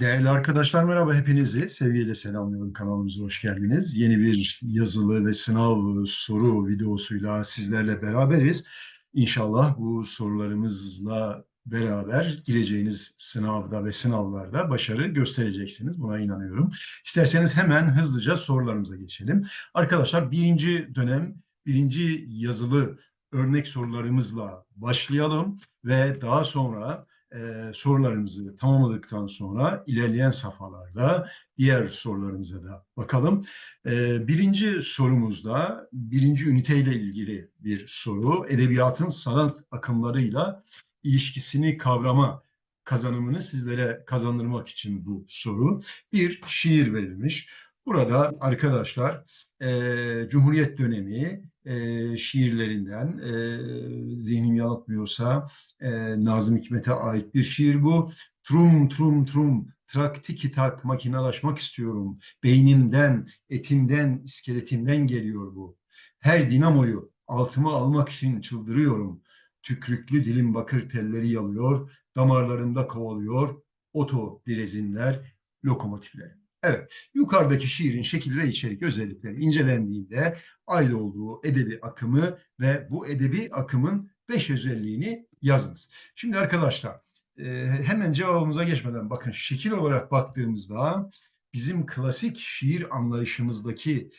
Değerli arkadaşlar merhaba hepinizi sevgiyle selamlıyorum kanalımıza hoş geldiniz. Yeni bir yazılı ve sınav soru videosuyla sizlerle beraberiz. İnşallah bu sorularımızla beraber gireceğiniz sınavda ve sınavlarda başarı göstereceksiniz. Buna inanıyorum. İsterseniz hemen hızlıca sorularımıza geçelim. Arkadaşlar birinci dönem, birinci yazılı örnek sorularımızla başlayalım ve daha sonra e, sorularımızı tamamladıktan sonra ilerleyen safhalarda diğer sorularımıza da bakalım. E, birinci sorumuzda birinci üniteyle ilgili bir soru. Edebiyatın sanat akımlarıyla ilişkisini kavrama kazanımını sizlere kazandırmak için bu soru. Bir şiir verilmiş. Burada arkadaşlar e, Cumhuriyet dönemi e, şiirlerinden e, zihnim yanıltmıyorsa e, Nazım Hikmet'e ait bir şiir bu. Trum trum trum traktiki tak makinalaşmak istiyorum. Beynimden, etimden, iskeletimden geliyor bu. Her dinamoyu altıma almak için çıldırıyorum. Tükrüklü dilim bakır telleri yalıyor, damarlarında kovalıyor, oto direzinler, lokomotifler. Evet, yukarıdaki şiirin şekil ve içerik özellikleri incelendiğinde ait olduğu edebi akımı ve bu edebi akımın beş özelliğini yazınız. Şimdi arkadaşlar e, hemen cevabımıza geçmeden bakın şekil olarak baktığımızda bizim klasik şiir anlayışımızdaki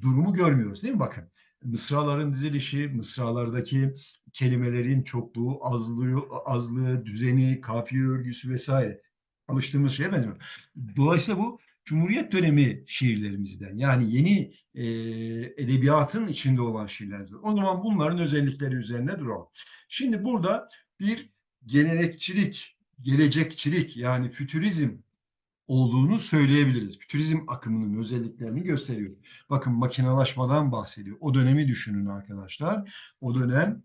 durumu görmüyoruz değil mi? Bakın mısraların dizilişi, mısralardaki kelimelerin çokluğu, azlığı, azlığı, düzeni, kafiye örgüsü vesaire alıştığımız şeye benziyor. Dolayısıyla bu Cumhuriyet dönemi şiirlerimizden yani yeni e, edebiyatın içinde olan şiirlerimizden. O zaman bunların özellikleri üzerine duralım. Şimdi burada bir gelenekçilik, gelecekçilik yani fütürizm olduğunu söyleyebiliriz. Fütürizm akımının özelliklerini gösteriyor. Bakın makinalaşmadan bahsediyor. O dönemi düşünün arkadaşlar. O dönem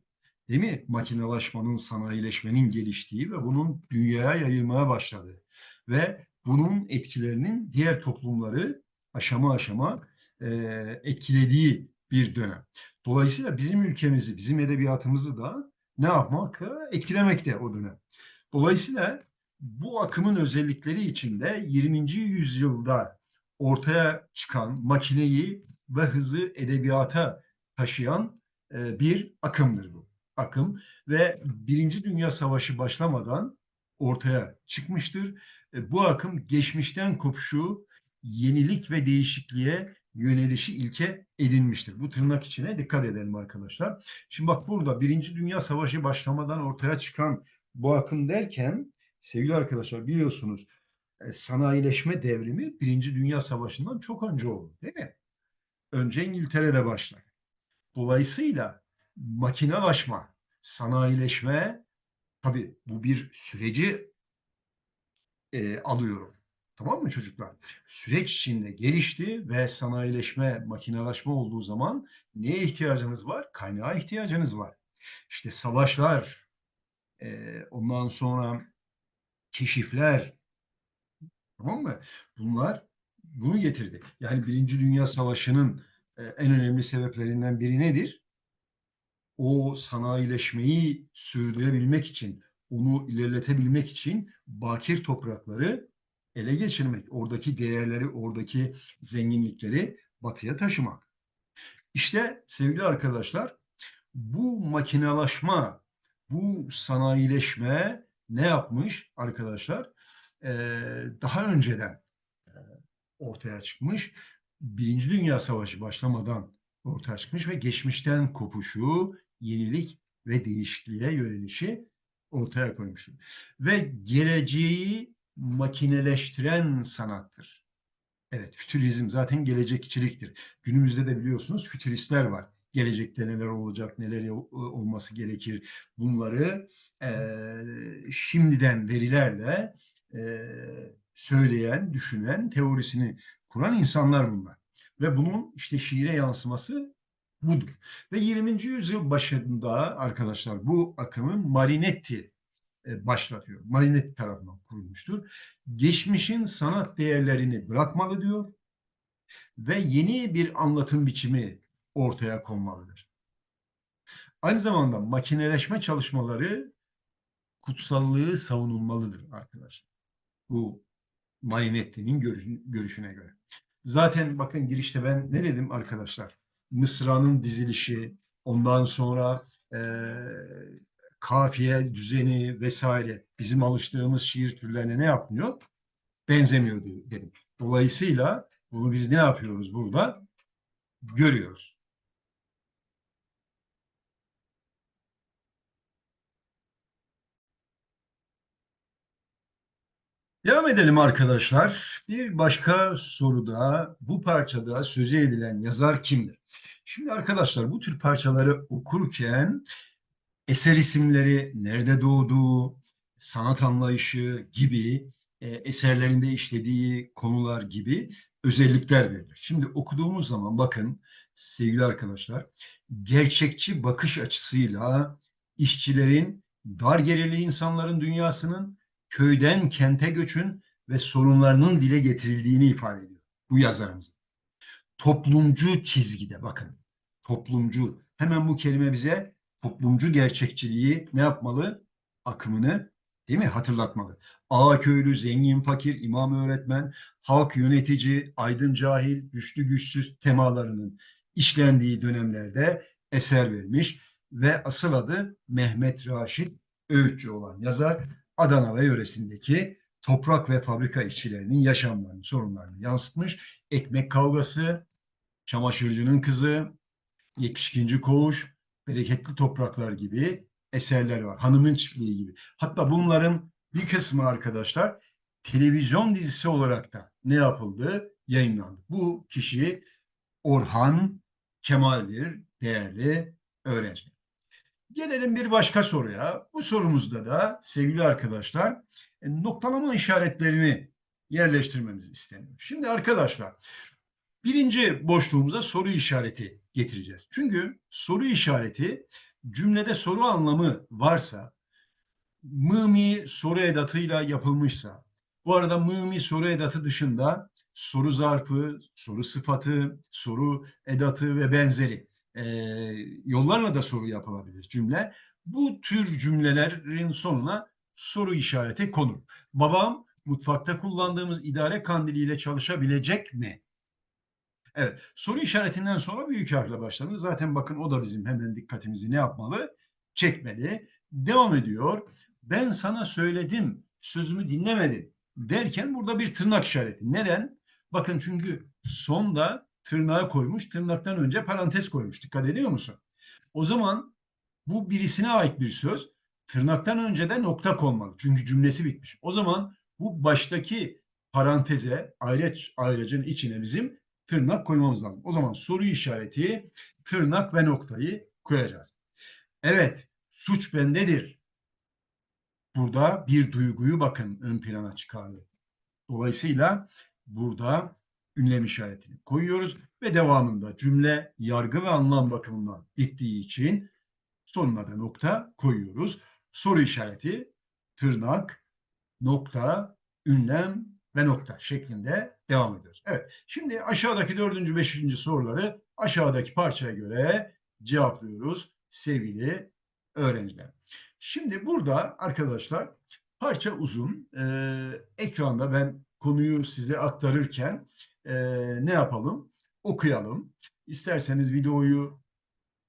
değil mi? Makinalaşmanın, sanayileşmenin geliştiği ve bunun dünyaya yayılmaya başladığı ve bunun etkilerinin diğer toplumları aşama aşama e, etkilediği bir dönem. Dolayısıyla bizim ülkemizi, bizim edebiyatımızı da ne yapmakla etkilemekte o dönem. Dolayısıyla bu akımın özellikleri içinde 20. yüzyılda ortaya çıkan makineyi ve hızı edebiyata taşıyan e, bir akımdır bu akım ve Birinci Dünya Savaşı başlamadan ortaya çıkmıştır. E, bu akım geçmişten kopuşu, yenilik ve değişikliğe yönelişi ilke edinmiştir. Bu tırnak içine dikkat edelim arkadaşlar. Şimdi bak burada Birinci Dünya Savaşı başlamadan ortaya çıkan bu akım derken sevgili arkadaşlar biliyorsunuz e, sanayileşme devrimi Birinci Dünya Savaşı'ndan çok önce oldu değil mi? Önce İngiltere'de başlar. Dolayısıyla makinalaşma, sanayileşme tabii bu bir süreci e, alıyorum. Tamam mı çocuklar? Süreç içinde gelişti ve sanayileşme, makinalaşma olduğu zaman neye ihtiyacınız var? Kaynağa ihtiyacınız var. İşte savaşlar, e, ondan sonra keşifler, tamam mı? Bunlar bunu getirdi. Yani Birinci Dünya Savaşı'nın e, en önemli sebeplerinden biri nedir? O sanayileşmeyi sürdürebilmek için, onu ilerletebilmek için bakir toprakları ele geçirmek, oradaki değerleri, oradaki zenginlikleri batıya taşımak. İşte sevgili arkadaşlar, bu makinalaşma, bu sanayileşme ne yapmış arkadaşlar? Ee, daha önceden e, ortaya çıkmış. Birinci Dünya Savaşı başlamadan ortaya çıkmış ve geçmişten kopuşu, yenilik ve değişikliğe yönelişi ortaya koymuştur. Ve geleceği makineleştiren sanattır. Evet, fütürizm zaten gelecekçiliktir. Günümüzde de biliyorsunuz fütüristler var. Gelecekte neler olacak, neler olması gerekir bunları e, şimdiden verilerle e, söyleyen, düşünen, teorisini kuran insanlar bunlar. Ve bunun işte şiire yansıması budur. Ve 20. yüzyıl başında arkadaşlar bu akımı Marinetti e, başlatıyor. Marinetti tarafından kurulmuştur. Geçmişin sanat değerlerini bırakmalı diyor ve yeni bir anlatım biçimi ortaya konmalıdır. Aynı zamanda makineleşme çalışmaları kutsallığı savunulmalıdır arkadaşlar. Bu Marinetti'nin görüşüne göre. Zaten bakın girişte ben ne dedim arkadaşlar? Mısra'nın dizilişi, ondan sonra e, kafiye düzeni vesaire bizim alıştığımız şiir türlerine ne yapmıyor? Benzemiyor dedim. Dolayısıyla bunu biz ne yapıyoruz burada? Görüyoruz. Devam edelim arkadaşlar. Bir başka soruda bu parçada sözü edilen yazar kimdir? Şimdi arkadaşlar bu tür parçaları okurken eser isimleri, nerede doğduğu, sanat anlayışı gibi e, eserlerinde işlediği konular gibi özellikler verilir. Şimdi okuduğumuz zaman bakın sevgili arkadaşlar gerçekçi bakış açısıyla işçilerin, dar gelirli insanların dünyasının köyden kente göçün ve sorunlarının dile getirildiğini ifade ediyor bu yazarımız. Toplumcu çizgide bakın. Toplumcu. Hemen bu kelime bize toplumcu gerçekçiliği ne yapmalı? Akımını değil mi? Hatırlatmalı. Ağa köylü, zengin, fakir, imam öğretmen, halk yönetici, aydın cahil, güçlü güçsüz temalarının işlendiği dönemlerde eser vermiş ve asıl adı Mehmet Raşit Öğütçü olan yazar Adana ve yöresindeki toprak ve fabrika işçilerinin yaşamlarını, sorunlarını yansıtmış. Ekmek kavgası, çamaşırcının kızı, 72. koğuş, bereketli topraklar gibi eserler var. Hanımın çiftliği gibi. Hatta bunların bir kısmı arkadaşlar televizyon dizisi olarak da ne yapıldı? Yayınlandı. Bu kişi Orhan Kemal'dir değerli öğrenciler. Gelelim bir başka soruya. Bu sorumuzda da sevgili arkadaşlar e, noktalama işaretlerini yerleştirmemiz isteniyor. Şimdi arkadaşlar birinci boşluğumuza soru işareti getireceğiz. Çünkü soru işareti cümlede soru anlamı varsa mımi soru edatıyla yapılmışsa bu arada mımi soru edatı dışında soru zarfı, soru sıfatı, soru edatı ve benzeri e, yollarla da soru yapılabilir cümle. Bu tür cümlelerin sonuna soru işareti konur. Babam mutfakta kullandığımız idare kandiliyle çalışabilecek mi? Evet, soru işaretinden sonra büyük harfle başlanır. Zaten bakın o da bizim hemen dikkatimizi ne yapmalı? Çekmeli. Devam ediyor. Ben sana söyledim, sözümü dinlemedin derken burada bir tırnak işareti. Neden? Bakın çünkü sonda tırnağı koymuş, tırnaktan önce parantez koymuş. Dikkat ediyor musun? O zaman bu birisine ait bir söz. Tırnaktan önce de nokta konmalı. Çünkü cümlesi bitmiş. O zaman bu baştaki paranteze, ayrıç, ayracın içine bizim tırnak koymamız lazım. O zaman soru işareti, tırnak ve noktayı koyacağız. Evet, suç bendedir. Burada bir duyguyu bakın ön plana çıkardı. Dolayısıyla burada ünlem işaretini koyuyoruz ve devamında cümle yargı ve anlam bakımından bittiği için sonuna da nokta koyuyoruz. Soru işareti, tırnak, nokta, ünlem ve nokta şeklinde devam ediyoruz. Evet, şimdi aşağıdaki dördüncü, beşinci soruları aşağıdaki parçaya göre cevaplıyoruz sevgili öğrenciler. Şimdi burada arkadaşlar parça uzun. Ee, ekranda ben konuyu size aktarırken e, ne yapalım? Okuyalım. İsterseniz videoyu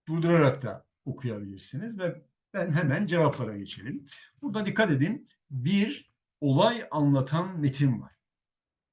durdurarak da okuyabilirsiniz ve ben hemen cevaplara geçelim. Burada dikkat edin. Bir olay anlatan metin var.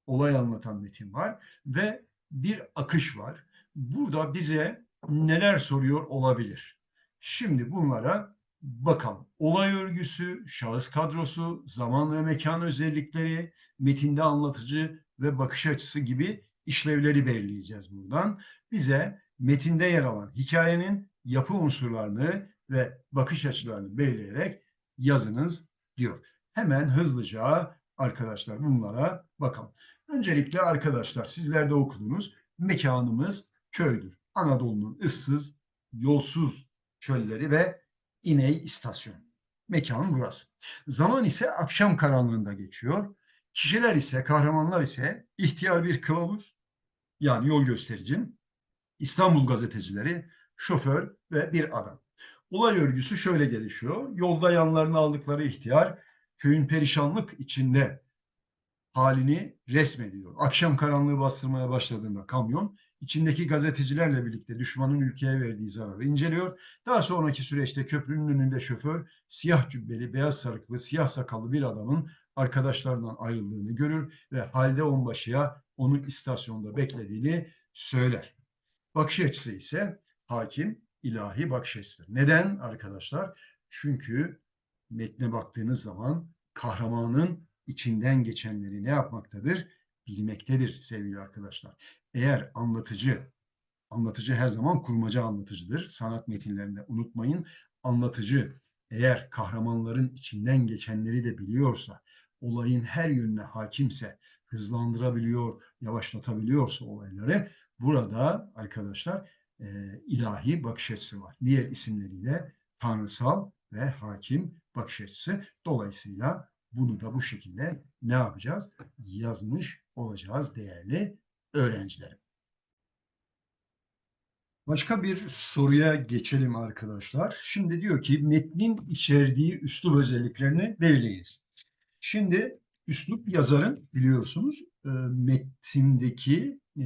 Olay anlatan metin var ve bir akış var. Burada bize neler soruyor olabilir? Şimdi bunlara bakalım. Olay örgüsü, şahıs kadrosu, zaman ve mekan özellikleri, metinde anlatıcı ve bakış açısı gibi işlevleri belirleyeceğiz buradan. Bize metinde yer alan hikayenin yapı unsurlarını ve bakış açılarını belirleyerek yazınız diyor. Hemen hızlıca arkadaşlar bunlara bakalım. Öncelikle arkadaşlar sizler de okudunuz. Mekanımız köydür. Anadolu'nun ıssız, yolsuz çölleri ve İney istasyon. Mekan burası. Zaman ise akşam karanlığında geçiyor. Kişiler ise, kahramanlar ise ihtiyar bir kılavuz, yani yol göstericim, İstanbul gazetecileri, şoför ve bir adam. Olay örgüsü şöyle gelişiyor. Yolda yanlarına aldıkları ihtiyar köyün perişanlık içinde halini resmediyor. Akşam karanlığı bastırmaya başladığında kamyon içindeki gazetecilerle birlikte düşmanın ülkeye verdiği zararı inceliyor. Daha sonraki süreçte köprünün önünde şoför siyah cübbeli, beyaz sarıklı, siyah sakallı bir adamın arkadaşlarından ayrıldığını görür ve halde onbaşıya onun istasyonda beklediğini söyler. Bakış açısı ise hakim ilahi bakış açısıdır. Neden arkadaşlar? Çünkü metne baktığınız zaman kahramanın içinden geçenleri ne yapmaktadır? Bilmektedir sevgili arkadaşlar. Eğer anlatıcı, anlatıcı her zaman kurmaca anlatıcıdır. Sanat metinlerinde unutmayın. Anlatıcı eğer kahramanların içinden geçenleri de biliyorsa, olayın her yönüne hakimse, hızlandırabiliyor, yavaşlatabiliyorsa olayları burada arkadaşlar e, ilahi bakış açısı var. Diğer isimleriyle tanrısal ve hakim bakış açısı. Dolayısıyla bunu da bu şekilde ne yapacağız? Yazmış olacağız değerli öğrencilerim. Başka bir soruya geçelim arkadaşlar. Şimdi diyor ki metnin içerdiği üslup özelliklerini belirleyiniz. Şimdi üslup yazarın biliyorsunuz e, metindeki e,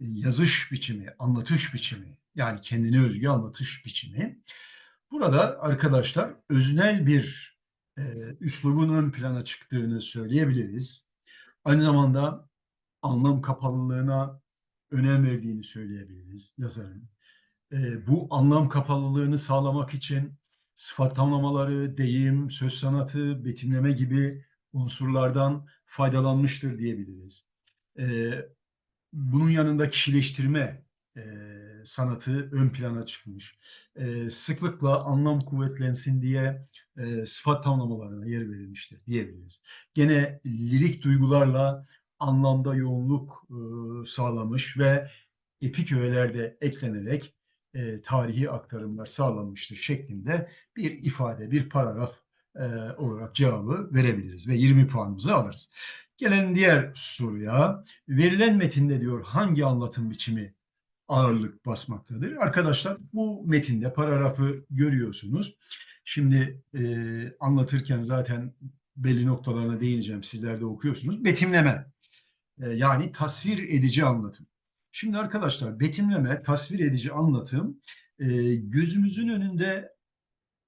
yazış biçimi, anlatış biçimi yani kendine özgü anlatış biçimi. Burada arkadaşlar öznel bir e, üslubun ön plana çıktığını söyleyebiliriz. Aynı zamanda anlam kapalılığına önem verdiğini söyleyebiliriz yazarın. E, bu anlam kapalılığını sağlamak için sıfat tamlamaları, deyim, söz sanatı, betimleme gibi unsurlardan faydalanmıştır diyebiliriz. E, bunun yanında kişileştirme e, sanatı ön plana çıkmış. E, sıklıkla anlam kuvvetlensin diye e, sıfat tamlamalarına yer verilmiştir diyebiliriz. Gene lirik duygularla anlamda yoğunluk e, sağlamış ve epik öğelerde eklenerek e, tarihi aktarımlar sağlanmıştır şeklinde bir ifade, bir paragraf e, olarak cevabı verebiliriz ve 20 puanımızı alırız. Gelen diğer soruya verilen metinde diyor hangi anlatım biçimi ağırlık basmaktadır? Arkadaşlar bu metinde paragrafı görüyorsunuz. Şimdi e, anlatırken zaten belli noktalarına değineceğim. Sizler de okuyorsunuz. Betimleme e, yani tasvir edici anlatım. Şimdi arkadaşlar betimleme, tasvir edici anlatım e, gözümüzün önünde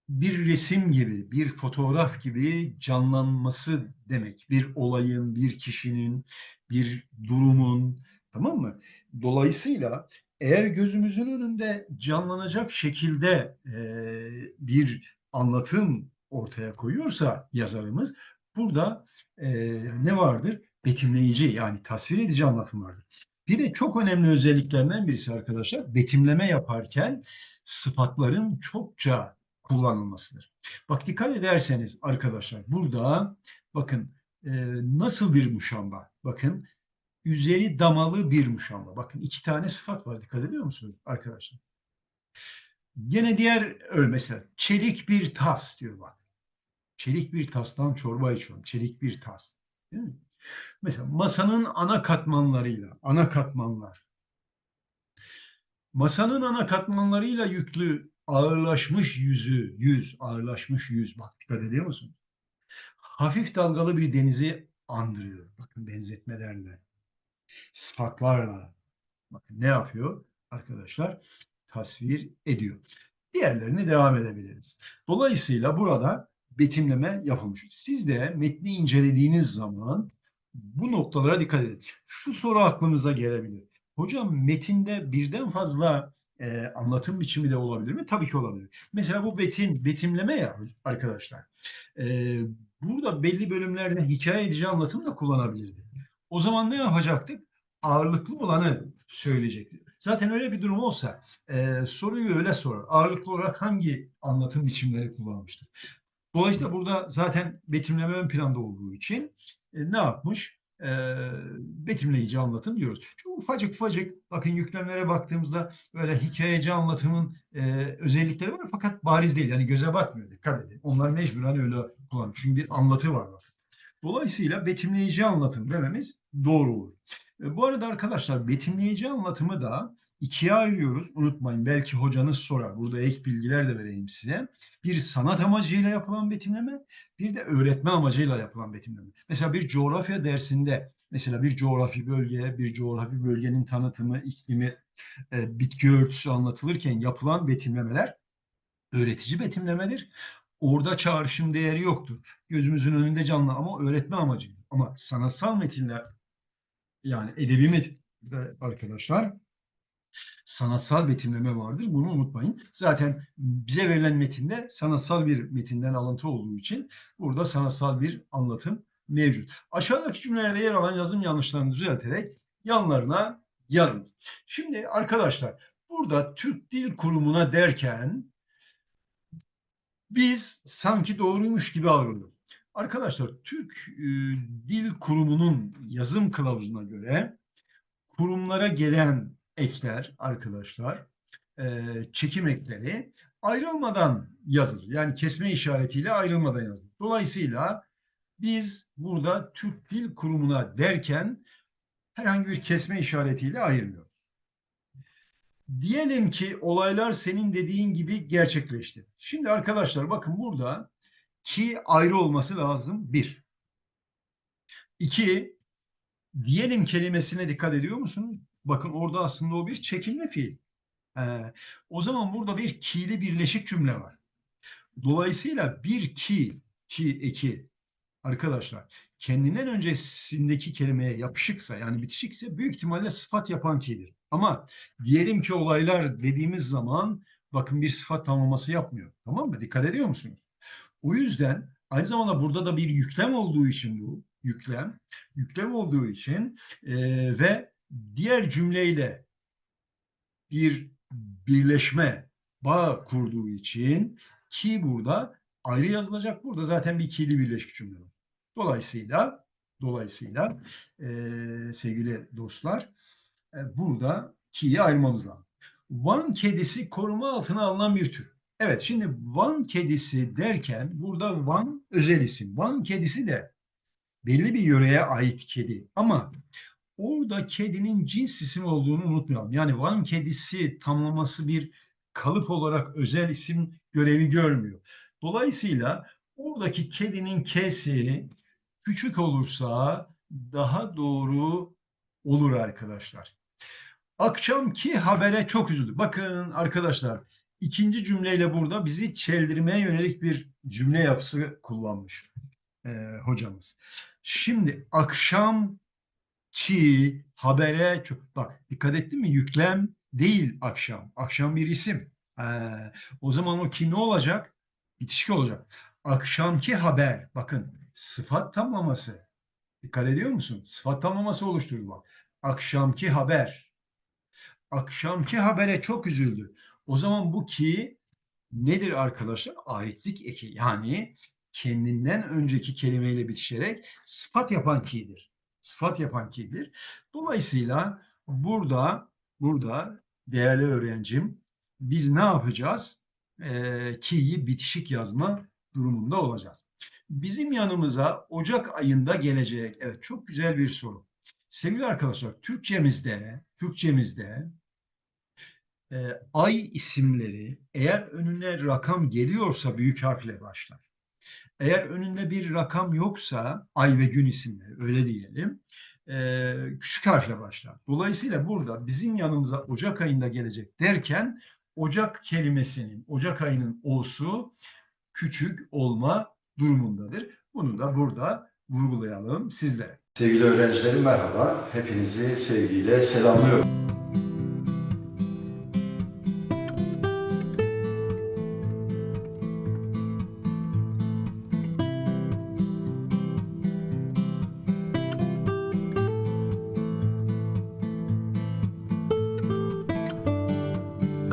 bir resim gibi, bir fotoğraf gibi canlanması demek. Bir olayın, bir kişinin, bir durumun, tamam mı? Dolayısıyla eğer gözümüzün önünde canlanacak şekilde e, bir anlatım ortaya koyuyorsa yazarımız, burada e, ne vardır? Betimleyici yani tasvir edici anlatım vardır. Bir de çok önemli özelliklerinden birisi arkadaşlar, betimleme yaparken sıfatların çokça kullanılmasıdır. Bak dikkat ederseniz arkadaşlar burada bakın e, nasıl bir muşamba? Bakın üzeri damalı bir muşamba. Bakın iki tane sıfat var. Dikkat ediyor musunuz arkadaşlar? Gene diğer mesela çelik bir tas diyor bak. Çelik bir tastan çorba içiyorum. Çelik bir tas. Değil mi? Mesela masanın ana katmanlarıyla, ana katmanlar. Masanın ana katmanlarıyla yüklü ağırlaşmış yüzü, yüz, ağırlaşmış yüz. Bak dikkat ediyor musun? Hafif dalgalı bir denizi andırıyor. Bakın benzetmelerle, sıfatlarla. Bakın ne yapıyor arkadaşlar? Tasvir ediyor. Diğerlerini devam edebiliriz. Dolayısıyla burada betimleme yapılmış. Siz de metni incelediğiniz zaman bu noktalara dikkat edin. Şu soru aklınıza gelebilir. Hocam metinde birden fazla e, anlatım biçimi de olabilir mi? Tabii ki olabilir. Mesela bu betin, betimleme ya arkadaşlar. E, burada belli bölümlerde hikaye edici anlatım da kullanabilirdi. O zaman ne yapacaktık? Ağırlıklı olanı söyleyecektik. Zaten öyle bir durum olsa e, soruyu öyle sorar. Ağırlıklı olarak hangi anlatım biçimleri kullanmıştır? Dolayısıyla burada zaten betimleme ön planda olduğu için e, ne yapmış? E, betimleyici anlatım diyoruz. Şu ufacık ufacık bakın yüklemlere baktığımızda böyle hikayeci anlatımın e, özellikleri var fakat bariz değil. Yani göze batmıyor. Dikkat edin. Onlar mecburen öyle kullanıyor. Çünkü bir anlatı var. Dolayısıyla betimleyici anlatım dememiz doğru olur. E, Bu arada arkadaşlar betimleyici anlatımı da ikiye ayırıyoruz. Unutmayın belki hocanız sorar. Burada ek bilgiler de vereyim size. Bir sanat amacıyla yapılan betimleme, bir de öğretme amacıyla yapılan betimleme. Mesela bir coğrafya dersinde mesela bir coğrafi bölge, bir coğrafi bölgenin tanıtımı, iklimi, e, bitki örtüsü anlatılırken yapılan betimlemeler öğretici betimlemedir. Orada çağrışım değeri yoktur. Gözümüzün önünde canlı ama öğretme amacı. Ama sanatsal metinler yani edebi metinler arkadaşlar sanatsal betimleme vardır. Bunu unutmayın. Zaten bize verilen metinde sanatsal bir metinden alıntı olduğu için burada sanatsal bir anlatım mevcut. Aşağıdaki cümlelerde yer alan yazım yanlışlarını düzelterek yanlarına yazın. Şimdi arkadaşlar burada Türk Dil Kurumu'na derken biz sanki doğruymuş gibi algılıyoruz. Arkadaşlar Türk e, Dil Kurumu'nun yazım kılavuzuna göre kurumlara gelen ekler arkadaşlar e, çekim ekleri ayrılmadan yazılır. Yani kesme işaretiyle ayrılmadan yazılır. Dolayısıyla biz burada Türk Dil Kurumu'na derken herhangi bir kesme işaretiyle ayırmıyoruz. Diyelim ki olaylar senin dediğin gibi gerçekleşti. Şimdi arkadaşlar bakın burada ki ayrı olması lazım. Bir. İki, diyelim kelimesine dikkat ediyor musunuz? Bakın orada aslında o bir çekilme fiil. Ee, o zaman burada bir ki'li birleşik cümle var. Dolayısıyla bir ki, ki eki arkadaşlar kendinden öncesindeki kelimeye yapışıksa yani bitişikse büyük ihtimalle sıfat yapan ki'dir. Ama diyelim ki olaylar dediğimiz zaman bakın bir sıfat tamlaması yapmıyor. Tamam mı? Dikkat ediyor musunuz? O yüzden aynı zamanda burada da bir yüklem olduğu için bu yüklem yüklem olduğu için e, ve diğer cümleyle bir birleşme bağ kurduğu için ki burada ayrı yazılacak. Burada zaten bir ki'li birleşik cümle var. Dolayısıyla dolayısıyla e, sevgili dostlar e, burada ki'yi ayırmamız lazım. Van kedisi koruma altına alınan bir tür. Evet şimdi Van kedisi derken burada Van özel isim. Van kedisi de belli bir yöreye ait kedi ama orada kedinin cins isim olduğunu unutmayalım. Yani Van kedisi tamlaması bir kalıp olarak özel isim görevi görmüyor. Dolayısıyla oradaki kedinin kesi küçük olursa daha doğru olur arkadaşlar. Akşamki habere çok üzüldü. Bakın arkadaşlar ikinci cümleyle burada bizi çeldirmeye yönelik bir cümle yapısı kullanmış e, hocamız. Şimdi akşam ki habere çok bak dikkat ettin mi yüklem değil akşam. Akşam bir isim. Ee, o zaman o ki ne olacak? Bitişik olacak. Akşamki haber bakın sıfat tamlaması. Dikkat ediyor musun? Sıfat tamlaması oluşturdu bak. Akşamki haber. Akşamki habere çok üzüldü. O zaman bu ki nedir arkadaşlar? Aitlik eki. Yani kendinden önceki kelimeyle bitişerek sıfat yapan ki'dir. Sıfat yapan ki'dir. Dolayısıyla burada burada değerli öğrencim biz ne yapacağız? Ee, ki'yi bitişik yazma durumunda olacağız. Bizim yanımıza Ocak ayında gelecek. Evet çok güzel bir soru. Sevgili arkadaşlar Türkçemizde Türkçemizde e, ay isimleri eğer önüne rakam geliyorsa büyük harfle başlar. Eğer önünde bir rakam yoksa ay ve gün isimleri öyle diyelim küçük harfle başlar. Dolayısıyla burada bizim yanımıza Ocak ayında gelecek derken Ocak kelimesinin Ocak ayının o'su küçük olma durumundadır. Bunu da burada vurgulayalım sizlere. Sevgili öğrencilerim merhaba. Hepinizi sevgiyle selamlıyorum.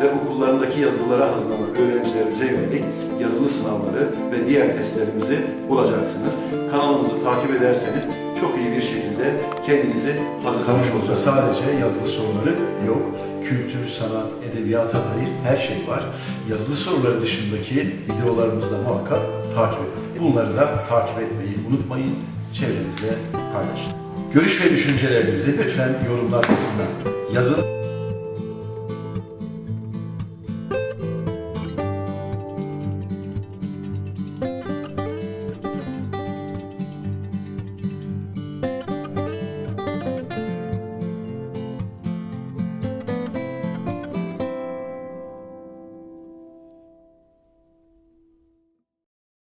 ve okullarındaki yazılılara hazırlanan öğrencilerimize yönelik yazılı sınavları ve diğer testlerimizi bulacaksınız. Kanalımızı takip ederseniz çok iyi bir şekilde kendinizi hazırlamış olursunuz. sadece yazılı soruları yok. Kültür, sanat, edebiyata dair her şey var. Yazılı soruları dışındaki videolarımızı da muhakkak takip edin. Bunları da takip etmeyi unutmayın, çevrenizde paylaşın. Görüş ve düşüncelerinizi lütfen yorumlar kısmına yazın.